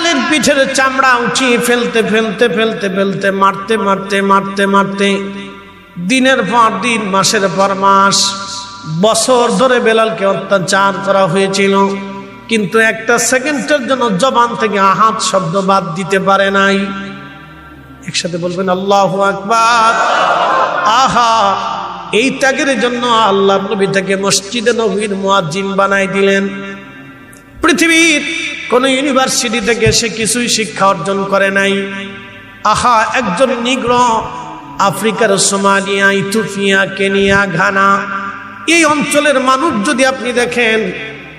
বেলালের পিঠের চামড়া উঠিয়ে ফেলতে ফেলতে ফেলতে ফেলতে, মারতে মারতে মারতে মারতে, দিনের পর দিন, মাসের পর মাস, বছর ধরে বেলালকে অত্যাচার করা হয়েছিল। কিন্তু একটা সেকেন্ডের জন্য জবান থেকে আহাত শব্দ বাদ দিতে পারে নাই। একসাথে বলবেন, আল্লাহ আকবার। আহা, এই ত্যাগের জন্য আল্লাহ নবী থেকে মসজিদে নবীর মুয়াজ্জিন বানাই দিলেন। পৃথিবীর কোন ইউনিভার্সিটি থেকে সে কিছুই শিক্ষা অর্জন করে নাই। আহা, একজন নিগ্র আফ্রিকার সোমালিয়া ইথুপিয়া কেনিয়া, ঘানা, এই অঞ্চলের মানুষ যদি আপনি দেখেন,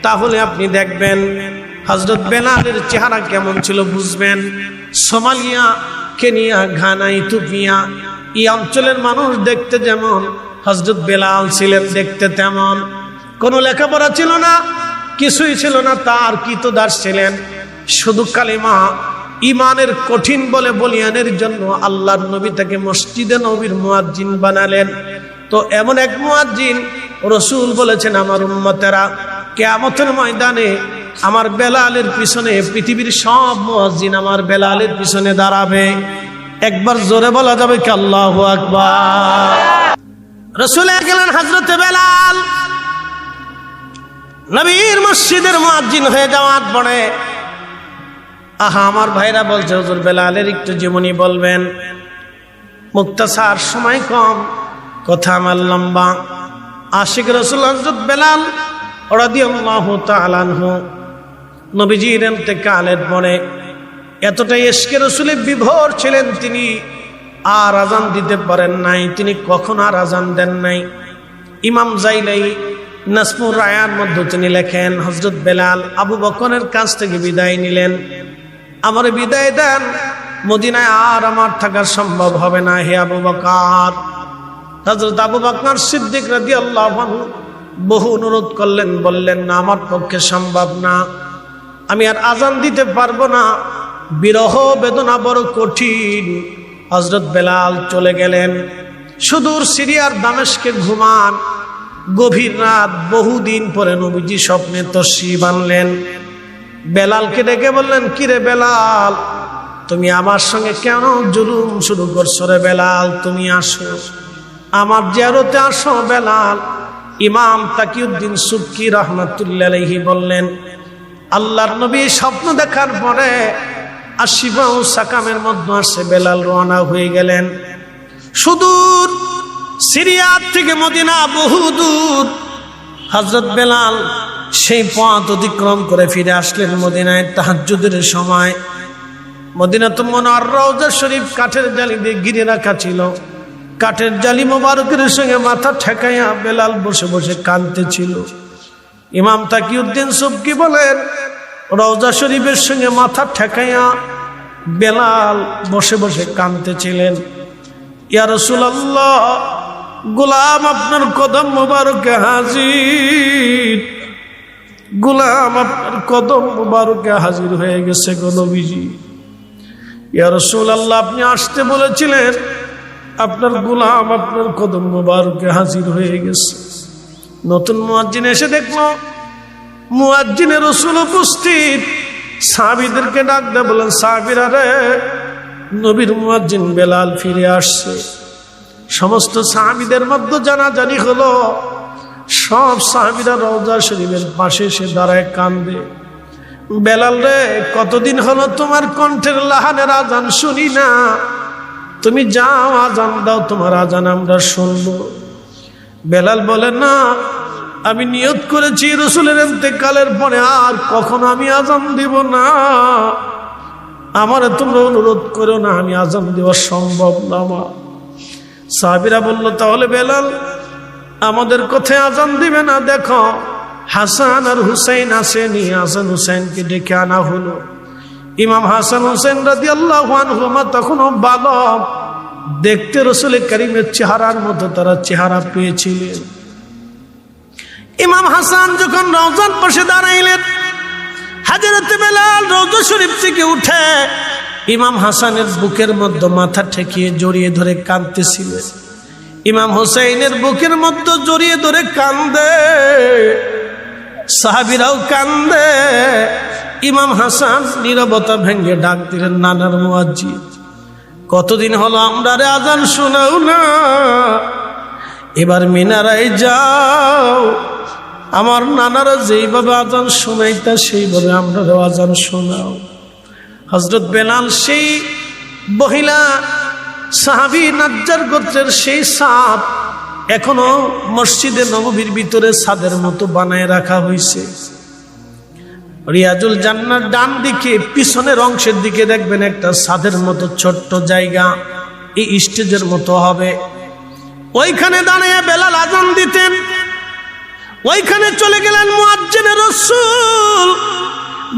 তাহলে আপনি দেখবেন হজরত বেলালের চেহারা কেমন ছিল বুঝবেন। সোমালিয়া, কেনিয়া, ঘানা ইথুপিয়া এই অঞ্চলের মানুষ দেখতে যেমন হজরত বেলাল ছিলেন দেখতে তেমন। কোনো লেখাপড়া ছিল না কিছুই ছিল না, তার দাস ছিলেন। শুধু কালিমা ইমানের কঠিন বলে বলিয়ানের জন্য আল্লাহর নবী তাকে মসজিদে নবীর মুয়াজ্জিন বানালেন। তো এমন এক মুয়াজ্জিন রসুল বলেছেন, আমার উম্মতেরা, কেয়ামতের ময়দানে আমার বেলালের পিছনে, পৃথিবীর সব মুয়াজ্জিন আমার বেলালের পিছনে দাঁড়াবে। একবার জোরে বলা যাবে কি আল্লাহ আকবার? রসুল গেলেন হজরতে বেলাল। নবীর মসজিদের মুয়াজ্জিন হয়ে যাওয়ার পরে, আহা, আমার ভাইরা বলছে, হুজুর বেলালের একটু জীবনী বলবেন। মুক্তাসার সময় কম, কথা আমার লম্বা। আশিক রসুল হজরত বেলাল রাদিয়াল্লাহু তাআলা আনহু নবীজির ইন্তেকালের পরে এতটাই এসকে রসুলে বিভোর ছিলেন তিনি, আর আজান দিতে পারেন নাই। তিনি কখন আর আজান দেন নাই। ইমাম জাইলাই নাসমুর রায়ার মধ্যে তিনি লেখেন হজরত বেলাল আবু বকনের কাছ থেকে বিদায় নিলেন। আমার বিদায় দেন, মদিনায় আর আমার থাকা সম্ভব হবে না, হে আবু বকার। হজরত আবু বকর সিদ্দিক রাজি আল্লাহ বহু অনুরোধ করলেন, বললেন, না, আমার পক্ষে সম্ভব না। আমি আর আজান দিতে পারব না। বিরহ বেদনা বড় কঠিন। হজরত বেলাল চলে গেলেন। সুদূর সিরিয়ার দামেশকে ঘুমান। গভীর রাত, বহুদিন পরে নবীজি স্বপ্নে তসি বানলেন বেলালকে ডেকে বললেন, কিরে বেলাল, তুমি আমার সঙ্গে কেন জুলুম শুরু করছ রে বেলাল? তুমি আসো। আমার জিয়ারতে আসো বেলাল। ইমাম তাকিউদ্দিন সুবকি রহমতুল্লাহি বললেন, আল্লাহর নবী স্বপ্ন দেখার পরে আশিবা ও সাকামের মধ্যে আসে বেলাল রওনা হয়ে গেলেন। সুদূর সিরিয়ার থেকে মদিনা বহু দূর। হজরত বেলাল সেই পথ অতিক্রম করে ফিরে আসলেন মদিনায় তাহাজুদের সময়। মদিনা তো মনোয়ার রওজা শরীফ কাঠের জালি দিয়ে ঘিরে রাখা ছিল। কাঠের জালি মোবারকের সঙ্গে মাথা ঠেকাইয়া বেলাল বসে বসে কানতে ছিল। ইমাম তাকিউদ্দিন সুবকি বলেন, রওজা শরীফের সঙ্গে মাথা ঠেকাইয়া বেলাল বসে বসে কানতেছিলেন ইয়া রসুল্লাহ গোলাম আপনার কদম মোবারকে হাজির। গোলাম আপনার কদম মোবারকে হাজির হয়ে গেছে গনবীজি ইয়া রসুল আল্লাহ আপনি আসতে বলেছিলেন, আপনার গোলাম আপনার কদম মোবারকে হাজির হয়ে গেছে। নতুন মুয়াজ্জিন এসে দেখল, মুয়াজ্জিনের রসুল উপস্থিত। সাহাবিদেরকে ডাক দেয় বলেন সাহাবিরা রে, নবীর মুয়াজ্জিন বেলাল ফিরে আসছে। সমস্ত সাহাবিদের মধ্যে জানাজানি হলো। সব সাহাবিরা রওজা শরীফের পাশে এসে দাঁড়ায় কান্দে। বেলাল রে, কতদিন হলো তোমার কণ্ঠের লাহানের আজান শুনি না। তুমি যাও, আজান দাও, তোমার আজান আমরা শুনব। বেলাল বলে, না, আমি নিয়ত করেছি রসুলের কালের পরে আর কখনো আমি আজান দিব না। আমার তোমরা অনুরোধ করো না, আমি আজান দেওয়া সম্ভব না আমার। সাহাবিরা বলল, তাহলে বেলাল, আমাদের কোথায় আজান দিবে না, দেখো, হাসান আর হুসাইন আসেনি, হাসান হুসাইনকে ডেকে আনা হলো। ইমাম হাসান হুসেন রাজি আল্লাহ তখনও বালক, দেখতে রসুল করিমের চেহারার মতো তারা চেহারা পেয়েছিলেন। ইমাম হাসান যখন রওজান পাশে দাঁড়াইলেন, হাজারতে বেলাল রৌজ শরীফ থেকে উঠে ইমাম হাসানের বুকের মধ্যে মাথা ঠেকিয়ে জড়িয়ে ধরে কাঁদতেছিলেন ইমাম হোসেনের বুকের মধ্যে জড়িয়ে ধরে কান্দে সাহাবিরাও কান্দে ইমাম হাসান নীরবতা ভেঙ্গে ডাক দিলেন, নানার মুয়াজ্জি কতদিন হলো আমরা রে আজান শোনাও না? এবার মিনারায় যাও। আমার নানারা যেইভাবে আজান শোনাইতা সেইভাবে আমরা আজান শোনাও। হজরত বেলাল সেই মহিলা সাহাবি নাজ্জার গোত্রের সেই সাপ এখনও মসজিদে নববীর ভিতরে সাদের মতো বানায় রাখা হয়েছে রিয়াজুল জান্নার ডান দিকে, পিছনের অংশের দিকে দেখবেন একটা সাদের মতো ছোট্ট জায়গা। এই স্টেজের মতো হবে। ওইখানে দাঁড়িয়ে বেলাল আজান দিতেন। ওইখানে চলে গেলেন মুয়াজ্জিনের রসুল।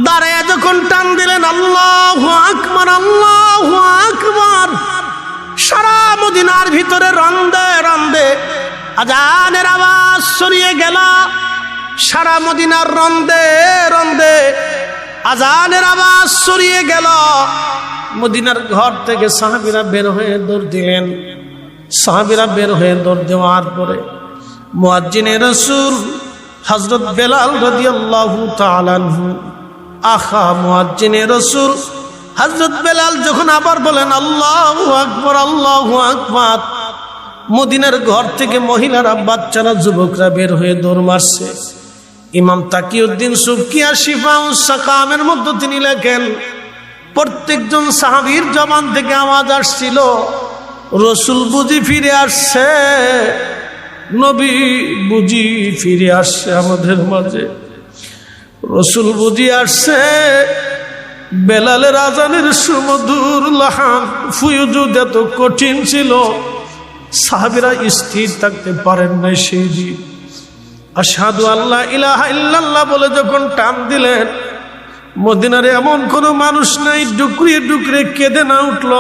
দাঁড়িয়ে যখন টান দিলেন, আল্লাহ আকবার আল্লাহ আকবার। সারা মদিনার ভিতরে রন্দে রন্দে আজানের আওয়াজ সরিয়ে গেল। সারা মদিনার রন্দে রন্দে আজানের আওয়াজ সরিয়ে গেল। মদিনার ঘর থেকে সাহাবিরা বের হয়ে দৌড় দিলেন। সাহাবিরা বের হয়ে দৌড় দেওয়ার পরে মুয়াজ্জিনে রসুল হজরত বেলাল রাদিয়াল্লাহু তাআলাহু আখা মুয়াজ্জিনে রসুল। হজরত বেলাল যখন আবার বলেন, আল্লাহ আকবর আল্লাহ আকবর, মদিনার ঘর থেকে মহিলারা, বাচ্চারা, যুবকরা বের হয়ে দৌড় মারছে। ইমাম তাকিউদ্দিন সুকিয়া শিফা সাকামের মধ্যে তিনি লেখেন, প্রত্যেকজন সাহাবীর জবান থেকে আওয়াজ আসছিল, রসুল বুঝি ফিরে আসছে, নবী বুঝি ফিরে আসছে আমাদের মাঝে। রসুল বুঝি আসছে বেলালের আজানের সুমধুর লাহান ফুয়ুজুদ এত কঠিন ছিল, সাহাবিরা স্থির থাকতে পারেন নাই সেই দিন। আসাদু আল্লাহ ইলাহা ইল্লাল্লাহ বলে যখন টান দিলেন, মদিনারে এমন কোনো মানুষ নাই, ডুকরিয়ে ডুকরে কেঁদে না উঠল।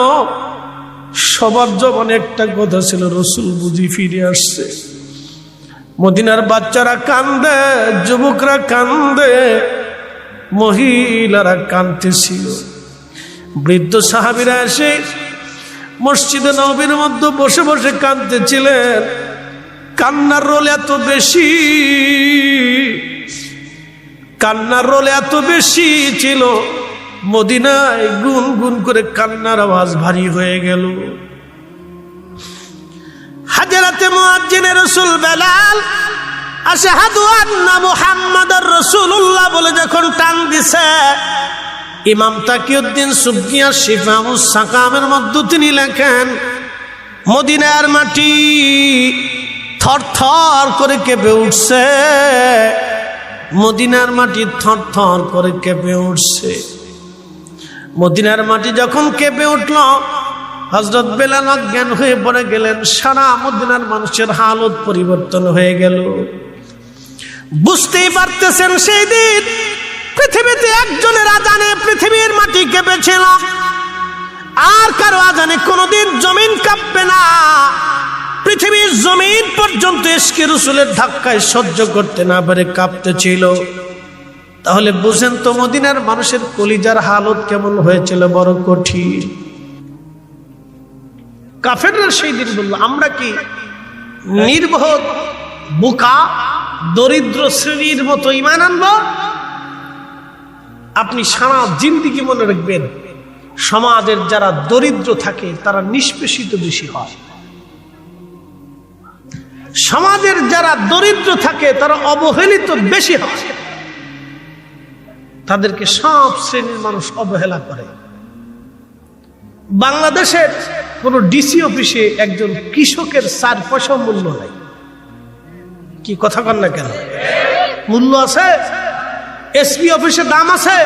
সবার জবান একটা কথা ছিল, রসুল বুঝি ফিরে আসছে। মদিনার বাচ্চারা কান্দে, যুবকরা কান্দে, মহিলারা কান্দতেছিল বৃদ্ধ সাহাবিরা এসে মসজিদে নবীর মধ্যে বসে বসে কান্দতেছিলেন কান্নার রোল এত বেশি, কান্নার রোল এত বেশি ছিল। মদিনায় গুন গুন করে কান্নার আওয়াজ ভারী হয়ে গেল। হাজারাতে মুয়াজ্জিনে রসুল বেলাল আশহাদু আন্না মুহাম্মাদার রাসূলুল্লাহ বলে যখন টান দিছে, ইমাম তাকিউদ্দিন সুবকিয়া শিফাউস সাকামের মধ্যে তিনি লেখেন, মদিনার মাটি থর থর করে কেঁপে উঠছে, মদিনার মাটি থর থর করে কেঁপে উঠছে। মদিনার মাটি যখন কেঁপে উঠল হজরত বেলাল অজ্ঞান হয়ে পড়ে গেলেন। সারা মদিনার মানুষের হালত পরিবর্তন হয়ে গেল। বুঝতেই পারতেছেন সেই দিন, পৃথিবীতে একজনের আজানে পৃথিবীর মাটি কেঁপেছিল। আর কারও আজানে কোনোদিন জমিন কাঁপবে না। পৃথিবীর জমিন পর্যন্ত এসকে রসুলের ধাক্কায় সহ্য করতে না পারে কাঁপতেছিল তাহলে বুঝেন তো মদিনার মানুষের কলিজার হালত কেমন হয়েছিল, বড় কঠিন। কাফেররা সেই দিন বলল, আমরা কি নির্বোধ বোকা, দরিদ্র শ্রেণির মতো ইমান আনব? আপনি সারা জিন্দিগি মনে রাখবেন, সমাজের যারা দরিদ্র থাকে, তারা নিষ্পেষিত বেশি হয়। সমাজের যারা দরিদ্র থাকে, তারা অবহেলিত বেশি হয়। তাদেরকে সব শ্রেণির মানুষ অবহেলা করে। বাংলাদেশের কোন ডিসি অফিসে একজন কৃষকের চার পয়সা মূল্য নাই। কি কথা কন না কেন? মূল্য আছে এসপি অফিসে দাম আছে,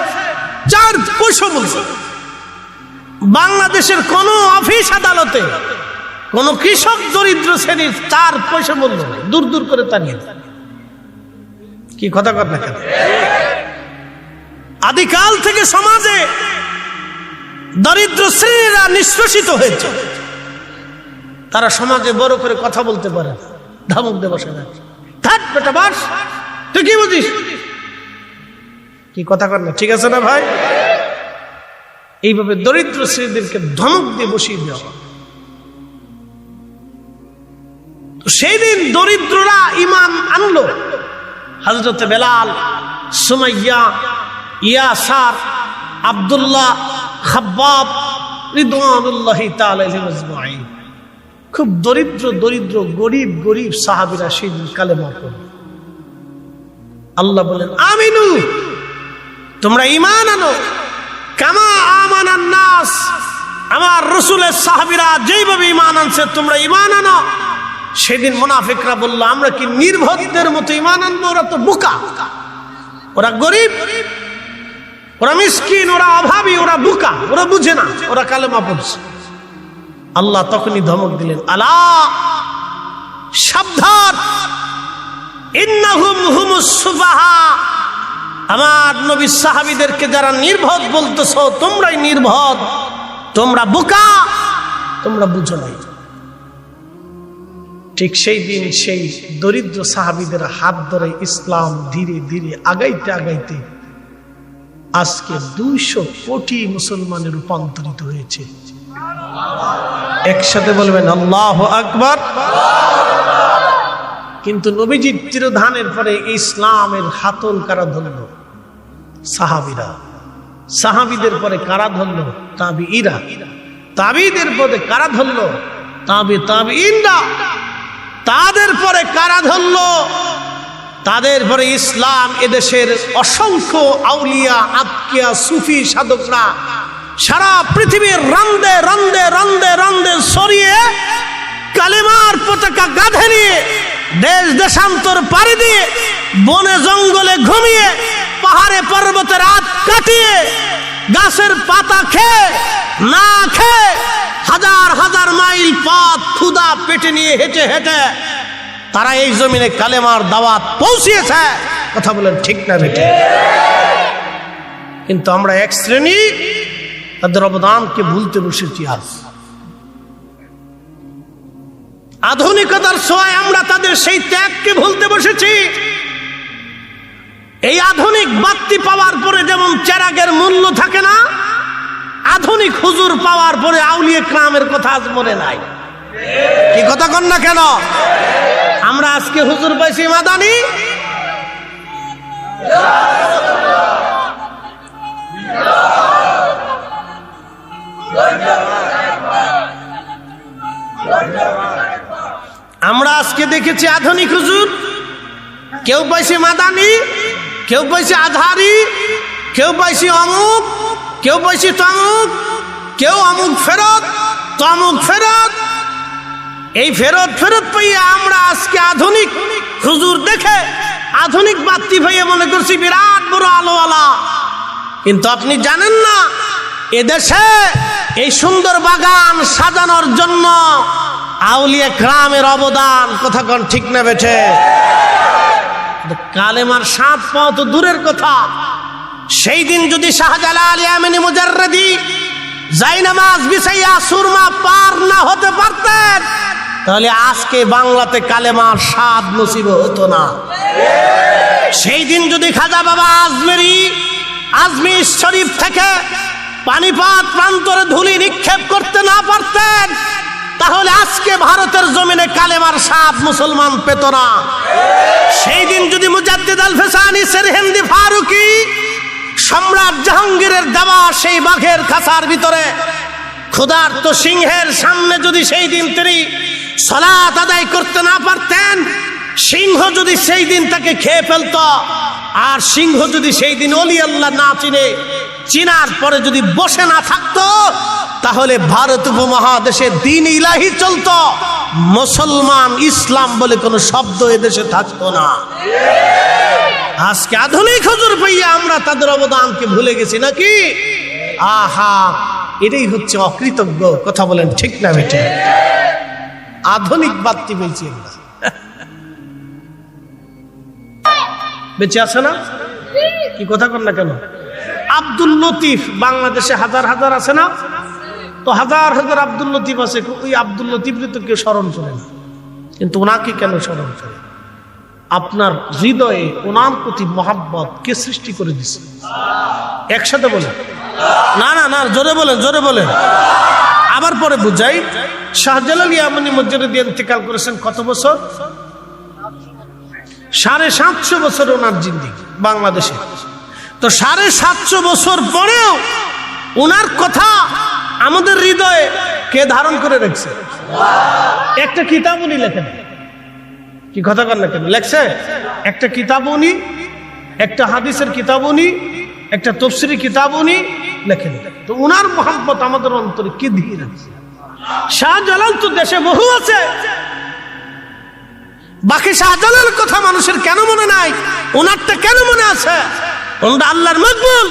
চার পয়সা মূল্য বাংলাদেশের কোন অফিস আদালতে কোন কৃষক দরিদ্র শ্রেণির চার পয়সা মূল্য নাই। দূর দূর করে তাড়িয়ে কি কথা না কেন? আদিকাল থেকে সমাজে দরিদ্র শ্রেণীরা নিষ্পেষিত হয়েছে। তারা সমাজে বড় করে কথা বলতে পারে ধমক বসে না। তুই কি বুঝিস? কি কথা কর না, ঠিক আছে না ভাই? এইভাবে দরিদ্র শ্রেণীদেরকে ধমক দিয়ে বসিয়ে দেওয়া সেই দিন দরিদ্ররা ইমান আনলো। হজরত বেলাল, সুমাইয়া, ইয়াসার, আবদুল্লাহ খাব্বাব খুব দরিদ্র দরিদ্র, গরিব গরিব সাহাবিরা সেদিন কালেমা পড়ল আল্লাহ বলেন, আমিনু, তোমরা ইমান আনো। কামা আমানান নাস, আমার রসুলের সাহাবিরা যেইভাবে ইমান আনছে, তোমরা ইমান আনো। সেদিন মোনাফিকরা বলল, আমরা কি নির্ভরদের মতো ইমান আনব? ওরা তো বোকা। ওরা গরিব। ওরা মিসকিন, ওরা অভাবী, ওরা বুকা, ওরা বুঝে না, ওরা কালেমা পড়ছে। আল্লাহ তখনই ধমক দিলেন, আলা সাবধান আমার নবী সাহাবীদেরকে যারা নির্ভদ বলতেছ, তোমরাই নির্ভদ, তোমরা বোকা, তোমরা বুঝো নাই। ঠিক সেই দিন সেই দরিদ্র সাহাবীদের হাত ধরে ইসলাম ধীরে ধীরে আগাইতে আগাইতে আজকে দুইশো কোটি মুসলমানে রূপান্তরিত হয়েছে। একসাথে বলবেন, আল্লাহ আকবর। কিন্তু নবীজির তিরোধানের পরে ইসলামের হাতল কারা ধরল? সাহাবিরা। সাহাবিদের পরে কারা ধরল? তাবি ইরা তাবিদের পরে কারা ধরল? তাবি তাবি ইন্দা তাদের পরে কারা ধরল? তাদের পরে ইসলাম এদেশের অসংখ্য আউলিয়া আতকিয়া সুফি সাধকরা সারা পৃথিবীর রান্দে রান্দে রান্দে রান্দে সরিয়ে কালেমার পতাকা গাধে নিয়ে দেশ দেশান্তর পাড়ি দিয়ে বনে জঙ্গলে ঘুমিয়ে পাহাড়ে পর্বতে রাত কাটিয়ে গাছের পাতা খেয়ে, না খেয়ে হাজার হাজার মাইল পথ ক্ষুদা পেটে নিয়ে হেঁটে হেঁটে তারা এই জমিনে কালেমার দাওয়াত পৌঁছিয়েছে। কথা বলেন ঠিক না বেটে কিন্তু আমরা এক শ্রেণি, তাদের অবদানকে ভুলতে বসেছি আজ। আধুনিকতার সময় আমরা তাদের সেই ত্যাগকে ভুলতে বসেছি। এই আধুনিক বাত্তি পাওয়ার পরে যেমন চেরাগের মূল্য থাকে না, আধুনিক হুজুর পাওয়ার পরে আউলিয়ে ক্রামের কথা আজ মনে নাই। কি কথা কন না কেন? আমরা আজকে হুজুর পাইছি মাদানি। আমরা আজকে দেখেছি আধুনিক হুজুর। কেউ পাইছে মাদানি, কেউ পাইছে আধারি কেউ পাইছে অমুক, কেউ পাইছে তমুক, কেউ অমুক ফেরত, তমুক ফেরত। এই ফেরত ফেরত পাইয়া আমরা আজকে আধুনিক। হুজুর দেখে আধুনিক বাত্তি ভাইয়া মনে করছি বিরাট বড় আলোওয়ালা। কিন্তু আপনি জানেন না, এদেশে এই সুন্দর বাগান সাজানোর জন্য আউলিয়া গ্রামের অবদান কথা কন ঠিক না বেঠে? কালেমার সাত পাওয়া তো দূরের কথা। সেই দিন যদি শাহজালাল ইয়ামিনী মুজাররদি জাইনামাজ বিছাইয়া সুরমা পার না হতে পারতেন তাহলে আজকে বাংলাতে কালেমার স্বাদ নসিব হতো না। সেই দিন যদি খাজা বাবা আজমেরি, আজমির শরীফ থেকে পানিপাত প্রান্তরে ধুলি নিক্ষেপ করতে না পারতেন, তাহলে আজকে ভারতের জমিনে কালেমার সাপ মুসলমান পেত না। সেই দিন যদি মুজাদ্দিদ আল ফেসানি সেরহেন্দি ফারুকি, সম্রাট জাহাঙ্গীরের দেওয়া সেই বাঘের খাঁচার ভিতরে, ক্ষুধার্ত সিংহের সামনে যদি সেই দিন তিনি সলাত আদায় করতে না পারতেন, সিংহ যদি সেই দিন তাকে খেয়ে ফেলত, আর সিংহ যদি সেই দিন অলি আল্লাহ না চিনে, চিনার পরে যদি বসে না থাকতো, তাহলে ভারত উপমহাদেশে দিন ইলাহি চলতো। মুসলমান ইসলাম বলে কোনো শব্দ এদেশে থাকতো না। আজকে আধুনিক হজুর পাইয়া আমরা তাদের অবদানকে ভুলে গেছি নাকি? আহা, এটাই হচ্ছে অকৃতজ্ঞ, কথা বলেন ঠিক না বেটে আধুনিক বাত্তি আমরা। বেঁচে আছে না? কি কথা কর না কেন? আব্দুল লতিফ বাংলাদেশে হাজার হাজার আছে না? তো হাজার হাজার আব্দুল লতিফ আছে ওই আব্দুল লতিফকে তো কেউ স্মরণ করে না। কিন্তু ওনাকে কেন স্মরণ করে? আপনার হৃদয়ে ওনার প্রতি মহাব্বত কে সৃষ্টি করে দিছে? একসাথে বলে না না না, জোরে বলেন জোরে বলেন। আবার পরে বুঝাই। শাহজালাল দিয়ে ইন্তেকাল করেছেন কত বছর? সাড়ে সাতশো বছর ওনার জিন্দিগি বাংলাদেশে। তো সাড়ে সাতশো বছর পরেও ওনার কথা আমাদের হৃদয়ে কে ধারণ করে রেখেছে? একটা কিতাব উনি লেখেন। কি কথা কর লেখেন? লেখছে? একটা কিতাব উনি, একটা হাদিসের কিতাব উনি, একটা তফসিরি কিতাব উনি লেখেন। তো উনার মোহাম্মত আমাদের অন্তরে কি দিয়ে রাখছে? শাহজালাল তো দেশে বহু আছে। বাকি শাহজালাল কথা মানুষের কেন মনে নাই? ওনারটা কেন মনে আছে? ওনারা আল্লাহর মকবুল।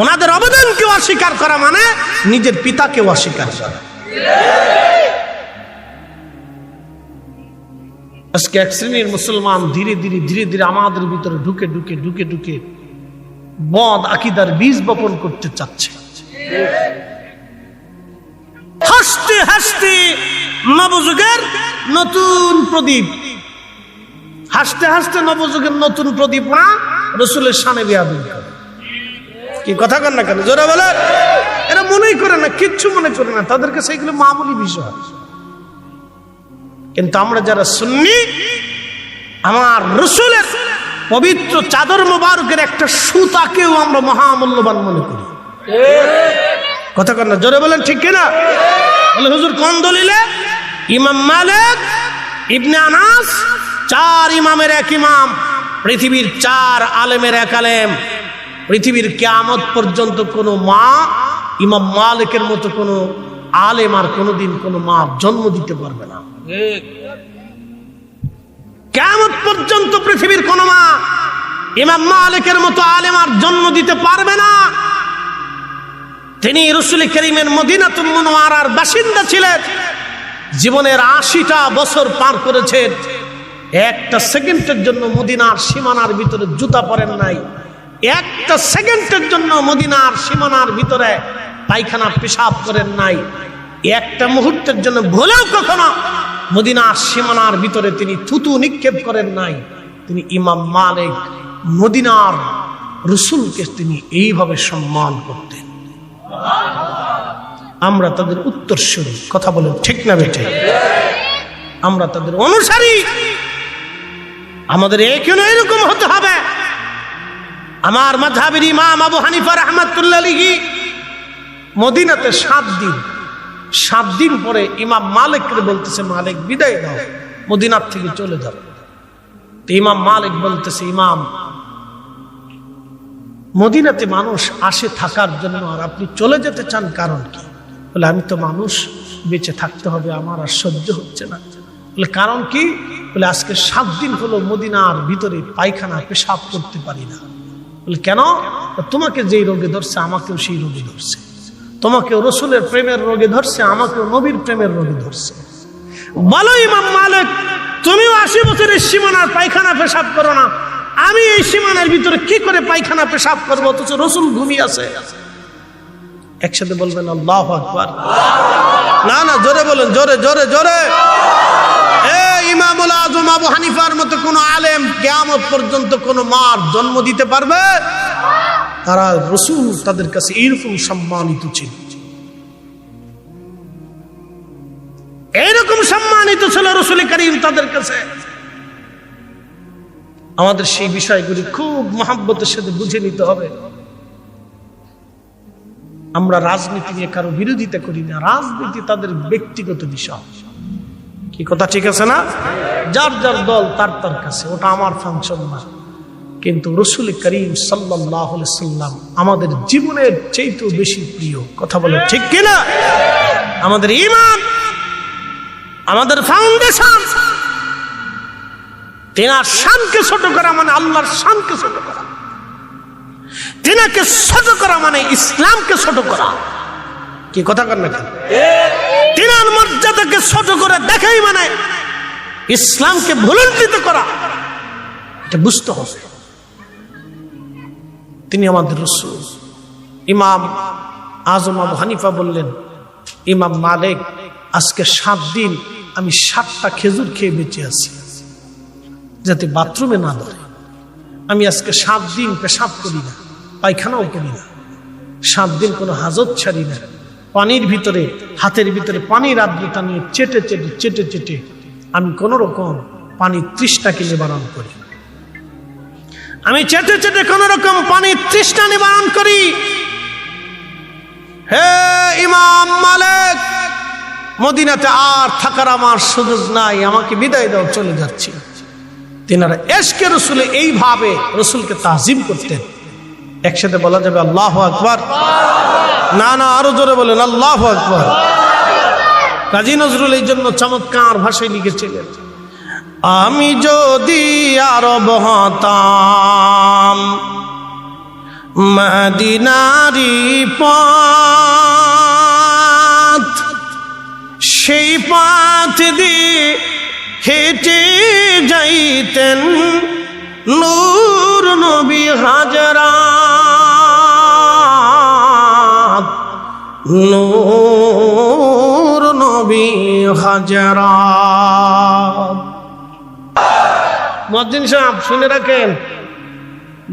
ওনাদের অবদানকে অস্বীকার করা মানে নিজের পিতাকে অস্বীকার করা। আজকে এক শ্রেণির মুসলমান ধীরে ধীরে ধীরে ধীরে আমাদের ভিতরে ঢুকে ঢুকে ঢুকে ঢুকে বদ আকিদার বীজ বপন করতে চাচ্ছে। হাসতে হাসতে নবযুগের নতুন প্রদীপ। হাসতে হাসতে নবযুগের নতুন প্রদীপ না রসুলের সানে বিয়াদুল কি কথা কর না কেন? জোরে বলে এরা মনেই করে না, কিচ্ছু মনে করে না। তাদের কাছে এগুলো মামুলি বিষয়। কিন্তু আমরা যারা শুননি আমার রসুলের পবিত্র চাদর মোবারকের একটা সুতাকেও আমরা মহামূল্যবান মনে করি। কথা না, জোরে বলেন, ঠিক কিনা? বলে, হুজুর, কোন দলিলে? ইমাম মালিক, ইবনে আনাস, চার ইমামের এক ইমাম, পৃথিবীর চার আলেমের এক আলেম, পৃথিবীর কেয়ামত পর্যন্ত কোনো মা, ইমাম মালিকের মতো কোনো আলেম আর কোনোদিন কোনো মা জন্ম দিতে পারবে না। কেমন পর্যন্ত পৃথিবীর কোন মা, ইমাম মালিকের মতো আলেম আর জন্ম দিতে পারবে না। তিনি রসুল করিমের মদিনাতুল মনোয়ারার বাসিন্দা ছিলেন। জীবনের আশিটা বছর পার করেছেন। একটা সেকেন্ডের জন্য মদিনার সীমানার ভিতরে জুতা পরেন নাই। একটা সেকেন্ডের জন্য মদিনার সীমানার ভিতরে পায়খানা পেশাব করেন নাই। একটা মুহূর্তের জন্য ভুলেও কখনো মদিনার সীমানার ভিতরে তিনি থুতু নিক্ষেপ করেন নাই। তিনি ইমাম মালিক, মদিনার রসুলকে তিনি এইভাবে সম্মান করতেন। আমরা তাদের উত্তরসূরি। কথা বলেন, ঠিক না বেঠে? আমরা তাদের অনুসারী। আমাদের এখানে এরকম হতে হবে? আমার মাঝাবের ইমাম আবু হানিফা রহমাতুল্লাহ মদিনাতে সাত দিন সাত দিন পরে ইমাম মালিককে বলতেছে, মালিক, বিদায় দাও মদিনার থেকে চলে যাও। ইমাম মালিক বলতেছে, ইমাম মদিনাতে মানুষ আসে থাকার জন্য আর আপনি চলে যেতে চান কারণ কি? বলে, আমি তো মানুষ, বেঁচে থাকতে হবে আমার আর সহ্য হচ্ছে না। বলে, কারণ কি? বলে, আজকে সাত দিন হলো মদিনার ভিতরে পায়খানা, পেশাব করতে পারি না। বলে, কেন? তোমাকে যেই রোগে ধরছে, আমাকেও সেই রোগে ধরছে। তোমাকেও রসুলের প্রেমের রোগে ধরছে, আমাকেও নবীর প্রেমের রোগে ধরছে। বলো, ইমাম মালিক, তুমিও আশি বছরের সীমানার পায়খানা, পেশাব করো না। আমি এই সীমানার ভিতরে কি করে পায়খানা পেশাব করব? অথচ রসুল ঘুমিয়ে আছে। একসাথে বলবেন, আল্লাহ আকবার। না না, জোরে বলেন, জোরে জোরে জোরে। ইমামুল আজম আবু হানিফার মতো কোন আলেম কেয়ামত পর্যন্ত কোন মার জন্ম দিতে পারবে? তারা রসুল তাদের কাছে এইরকম সম্মানিত ছিল। এইরকম সম্মানিত ছিল রসুল করিম তাদের কাছে। আমাদের সেই বিষয়গুলি খুব মহাব্বতের সাথে বুঝে নিতে হবে। আমরা রাজনীতি নিয়ে কারও বিরোধিতা করি না। রাজনীতি তাদের ব্যক্তিগত বিষয়। কি কথা ঠিক আছে না? যার যার দল, তার তার কাছে। ওটা আমার ফাংশন না। কিন্তু রসুল করিম সাল্লাম আমাদের জীবনের চেয়েতেও বেশি প্রিয়। কথা বলে ঠিক কিনা? আমাদের ইমান আমাদের ফাউন্ডেশন তেনার শানকে ছোট করা মানে আল্লাহর শানকে ছোট করা। তেনাকে ছোট করা মানে ইসলামকে ছোট করা। কি কথা কর না তিনার মর্যাদাকে ছোট করে দেখাই মানে ইসলামকে ভুলন্টিত করা। এটা বুঝতে হবে। তিনি আমাদের রসুল। ইমাম আজম আবু হানিফা বললেন, ইমাম মালিক, আজকে সাত দিন আমি সাতটা খেজুর খেয়ে বেঁচে আছি। যাতে বাথরুমে না ধরে। আমি আজকে সাত দিন পেশাব করি না, পায়খানাও করি না। সাত দিন কোনো হাজত ছাড়ি না। পানির ভিতরে, হাতের ভিতরে পানির আর্দ্রতা নিয়ে চেটে চেটে চেটে চেটে আমি কোন রকম পানির তৃষ্ণাকে নিবারণ করি আমি চেটে চেটে কোন রকম পানির তৃষ্ণা নিবারণ করি। হে ইমাম মালিক, মদিনাতে আর থাকার আমার সুযোগ নাই, আমাকে বিদায় দাও, চলে যাচ্ছি। তিনারা এসকে রসুলে এইভাবে রসুলকে তাজিম করতেন। একসাথে বলা যাবে আল্লাহ আকবার। না না, আরও জোরে বলেন, আল্লাহ আকবার। কাজী নজরুল এই জন্য চমৎকার ভাষায় লিখেছিলেন, আমি যদি আরব হতাম, মদিনারি পথ, সেই পথ দিয়ে হেঁটে যাইতেন নূর নবী হাজরা। নূর নবী হাজরা। মদ্দিন সাহেব, শুনে রাখেন,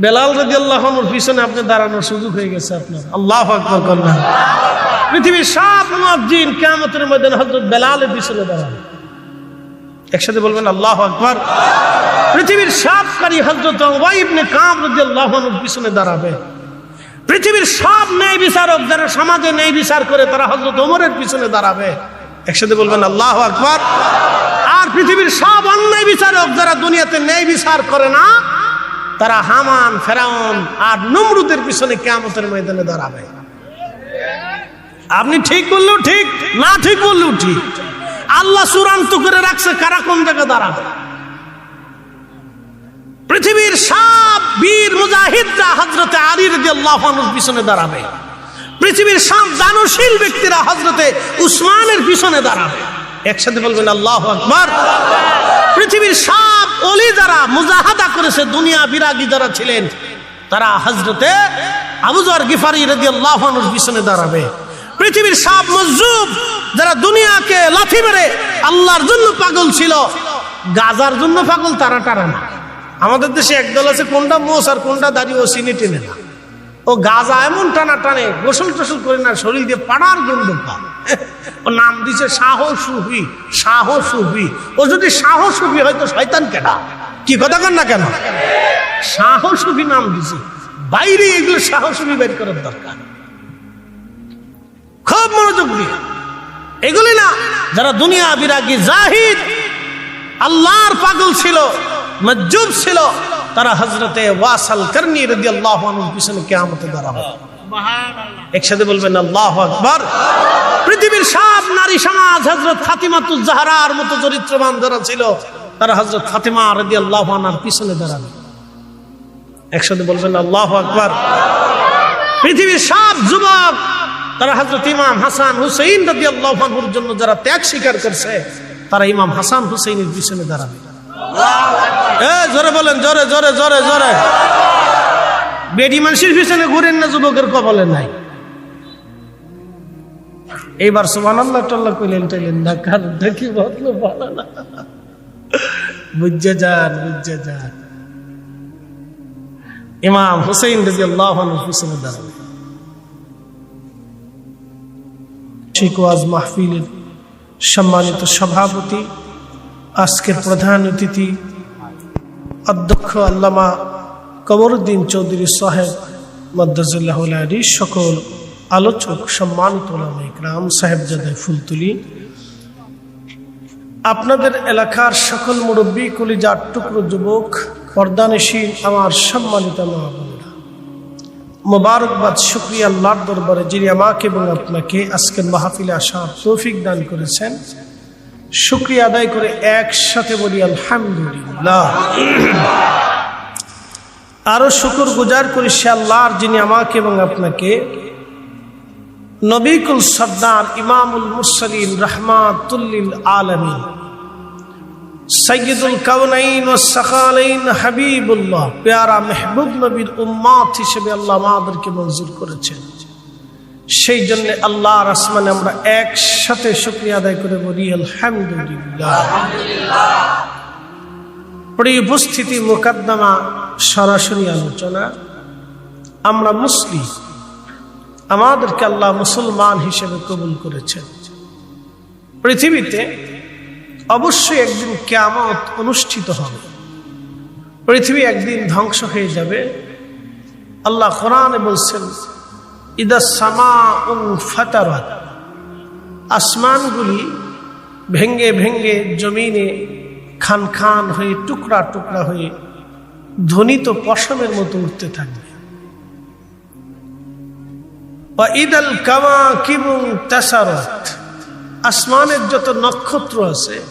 বেলাল রাজি আল্লাহর পিছনে আপনি দাঁড়ানোর সুযোগ হয়ে গেছে আপনার। আল্লাহ আকবর করলেন পৃথিবীর সব মসজিদ কেমতের মধ্যে হজরত বেলালের পিছনে দাঁড়ান একসাথে বলবেন, আল্লাহ আকবর। পৃথিবীর সব কারি হজরত ওয়াইবনে পিছনে দাঁড়াবে। পৃথিবীর সব ন্যায় বিচারক যারা সমাজে ন্যায় বিচার করে, তারা হজরত ওমরের পিছনে দাঁড়াবে। একসাথে বলবেন, আল্লাহ আকবর। আর পৃথিবীর সব অন্যায় বিচারক যারা দুনিয়াতে ন্যায় বিচার করে না, তারা হামান, ফেরাউন আর নমরুদের পিছনে কেমতের ময়দানে দাঁড়াবে। আপনি ঠিক বললেও ঠিক, না ঠিক বললেও ঠিক। আল্লাহ চূড়ান্ত করে রাখছে, কারা কোন জায়গায় দাঁড়াবে পৃথিবীর সব বীর মুজাহিদরা হজরতে আলী রদি আল্লাহর পিছনে দাঁড়াবে। পৃথিবীর সব দানশীল ব্যক্তিরা হজরতে উসমানের পিছনে দাঁড়াবে। একসাথে বলবেন, আল্লাহ আকবর। পৃথিবীর সব অলি যারা মুজাহাদা করেছে, দুনিয়া বিরাগী যারা ছিলেন, তারা হজরতে আবুজার গিফারি রদি আল্লাহর পিছনে দাঁড়াবে। পৃথিবীর সব মজুব যারা দুনিয়াকে লাথি মেরে আল্লাহর জন্য পাগল ছিল, গাজার জন্য পাগল, তারা টারা না। আমাদের দেশে একদল আছে, কোনটা মোষ আর কোনটা দাঁড়িয়ে ও চিনি টেনে না। ও গাজা এমন টানা টানে, গোসল টোসল করে না, শরীর দিয়ে পাড়ার গন্ধ পায়। ও নাম দিছে শাহ সুফি ও যদি শাহ সুফি হয়তো শয়তান কেনা কি কথা কন না কেন? শাহ সুফি নাম দিছে। বাইরে এগুলো শাহ সুফি বের করার দরকার। খুব মনোযোগ দিয়ে। এগুলি না যারা দুনিয়া বিরাগী জাহিদ আল্লাহর পাগল ছিল মজ্জুব ছিল তারা হজরতে ওয়াসাল করনি রদি আল্লাহ পিছনে কেয়ামতে দাঁড়াবে একসাথে বলবেন আল্লাহ আকবর। পৃথিবীর সব নারী সমাজ হজরত ফাতিমাতুল জাহারার মতো চরিত্রবান যারা ছিল তারা হজরত ফাতিমা রদি আল্লাহ পিছনে দাঁড়াবে। একসাথে বলবেন আল্লাহ আকবর। পৃথিবীর সব যুবক তারা হজরত ইমাম হাসান হুসেইন রদি আল্লাহর জন্য যারা ত্যাগ স্বীকার করছে, তারা ইমাম হাসান হুসেইনের পিছনে দাঁড়াবে। জোরে বলেন, জোরে জোরে জোরে জোরে। বেডি মানুষের পিছনে ঘুরেন না, যুবকের কপালে নাই। এইবার সুমান আল্লাহ টাল্লাহ কইলেন, টাইলেন না কারণ দেখি ভাবলো ভালো না। বুঝে যান বুঝে যান। ইমাম হুসেইন রাজি আল্লাহ পিছনে দাঁড়াবে। শিখ ওয়াজ মাহফিলের সম্মানিত সভাপতি, আজকের প্রধান অতিথি, অধ্যক্ষ আল্লামা কমরুদ্দিন চৌধুরী সাহেব মদ্দাজুল্লাহ সকল আলোচক সম্মানিত রাম সাহেবজাদায় ফুলতুলি। আপনাদের এলাকার সকল মুরব্বী, কলিজার টুকরো যুবক পর্দানশীল আমার সম্মানিত মা বোনেরা মোবারকবাদ, শুক্রিয়া আল্লাহর দরবারে যিনি আমাকে এবং আপনাকে আজকের মাহফিলে আসার তৌফিক দান করেছেন। শুক্রিয়া আদায় করে একসাথে বলি, আলহামদুলিল্লাহ। আরও শুকুর গুজার করি সে আল্লাহর যিনি আমাকে এবং আপনাকে। নবিকুল সর্দার ইমামুল মুসলিম রহমাতুল্লিল আলমিন। সৈয়দুল কাউনাইন ও সকালাইন হাবিবুল্লাহ। পেয়ারা মেহবুব নবীর উম্মাত হিসেবে আল্লাহ আমাদেরকে মঞ্জুর করেছেন। সেই জন্য আল্লাহর আসমানে আমরা একসাথে শুক্রিয়া আদায় করে বলি, আলহামদুলিল্লাহ। পরে উপস্থিতি, মোকদ্দমা, সরাসরি আলোচনা। আমরা মুসলিম। আমাদেরকে আল্লাহ মুসলমান হিসেবে কবুল করেছেন। পৃথিবীতে অবশ্যই একদিন কেয়ামত অনুষ্ঠিত হবে। পৃথিবী একদিন ধ্বংস হয়ে যাবে। আল্লাহ কোরআনে বলছেন, ইদা সামা ফাতারাত। আসমানগুলি ভেঙ্গে ভেঙ্গে জমিনে খান খান হয়ে, টুকরা টুকরা হয়ে ধ্বনিত পশমের মতো উঠতে থাকবে। বা ইদাল কামা কিবুং তাসারত। আসমানের যত নক্ষত্র আছে,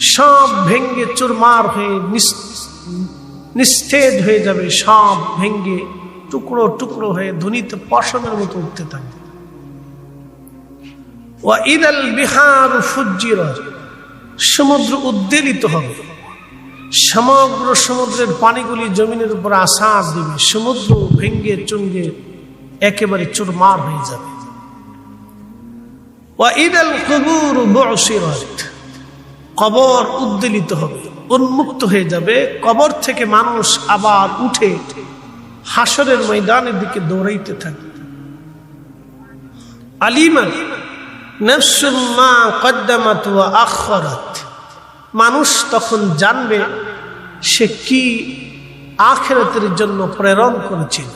সব ভেঙ্গে চুরমার হয়ে নিস- নিস্তেজ হয়ে যাবে, সব ভেঙ্গে টুকরো টুকরো হয়ে ধ্বনিত পশমের মতো উঠতে থাকবে। ওয়া ইদাল বিহার ফুজ্জিরত সমুদ্র উদ্বেলিত হবে। সমগ্র সমুদ্রের পানিগুলি জমিনের উপর আসার দিবে, সমুদ্র ভেঙ্গে চুঙ্গে একেবারে চুরমার হয়ে যাবে। কুবুর উদ্বেলিত হবে, উন্মুক্ত হয়ে যাবে। কবর থেকে মানুষ আবার উঠে হাসরের ময়দানের দিকে দৌড়াইতে থাকবে আলিমান কদ্দামাত মানুষ তখন জানবে সে কি আখেরাতের জন্য প্রেরণ করেছিল।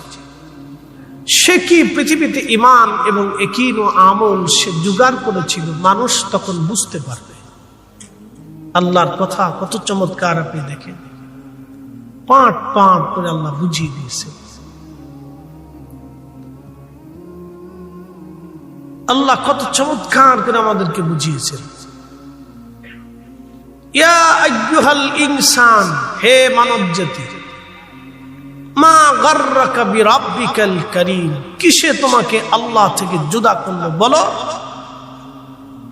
সে কি পৃথিবীতে ইমান এবং একিন ও আমল সে জোগাড় করেছিল? মানুষ তখন বুঝতে পারবে। আল্লাহর কথা কত চমৎকার আপনি দেখেন। পাট পাট করে আল্লাহ বুঝিয়ে দিয়েছে। আল্লাহ কত চমৎকার করে আমাদেরকে বুঝিয়েছেন। ইয়া আইয়ুহাল ইনসান, হে মানব জাতি মা গাররাকা বিরাব্বিকাল করিম। কিসে তোমাকে আল্লাহ থেকে জুদা করল? বলো।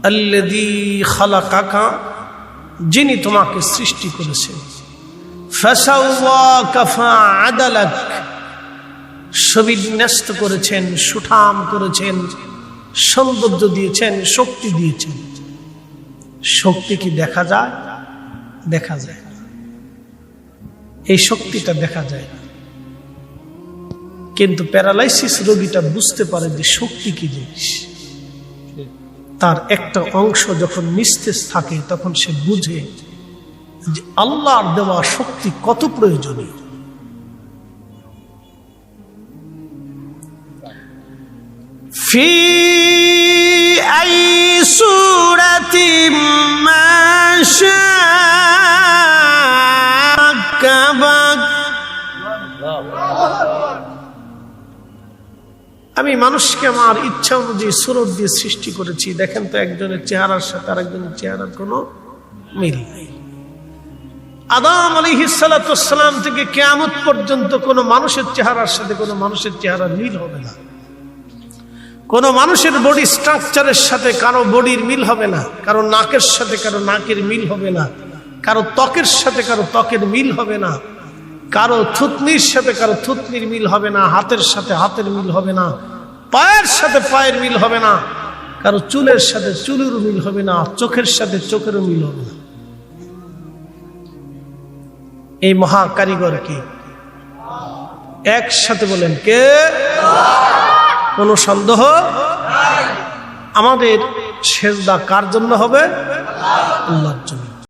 আল্লাযী খালাকাকা, যিনি তোমাকে সৃষ্টি করেছেন। ফাআদালাক, সবিন্যস্ত করেছেন, সুঠাম করেছেন, সৌন্দর্য দিয়েছেন, শক্তি দিয়েছেন। শক্তি কি দেখা যায়? দেখা যায়। এই শক্তিটা দেখা যায়। কিন্তু প্যারালাইসিস রোগীটা বুঝতে পারে যে শক্তি কি জিনিস তার একটা অংশ যখন নিস্তেজ থাকে তখন সে বুঝে যে আল্লাহর দেওয়া শক্তি কত প্রয়োজনীয় في أي سورة ما شاء ركبك আমি মানুষকে আমার ইচ্ছা অনুযায়ী সুরত দিয়ে সৃষ্টি করেছি। দেখেন তো একজনের চেহারার সাথে আরেকজনের চেহারার কোনো মিল নেই। আদাম আলহিসাল্লাম থেকে কেয়ামত পর্যন্ত কোনো মানুষের চেহারার সাথে কোনো মানুষের চেহারার মিল হবে না। কোন মানুষের বডি স্ট্রাকচারের সাথে কারও বডির মিল হবে না। কারও নাকের সাথে কারও নাকের মিল হবে না। কারও ত্বকের সাথে কারও ত্বকের মিল হবে না। কারও থুতনির সাথে কারও থুতনির মিল হবে না। হাতের সাথে হাতের মিল হবে না। পায়ের সাথে পায়ের মিল হবে না। কারও চুলের সাথে চুলেরও মিল হবে না, চোখের সাথে চোখেরও মিল হবে না। এই মহা কারিগর কি? একসাথে বলেন কে? কোনো সন্দেহ? আমাদের সেজদা কার জন্য হবে? আল্লাহর জন্য।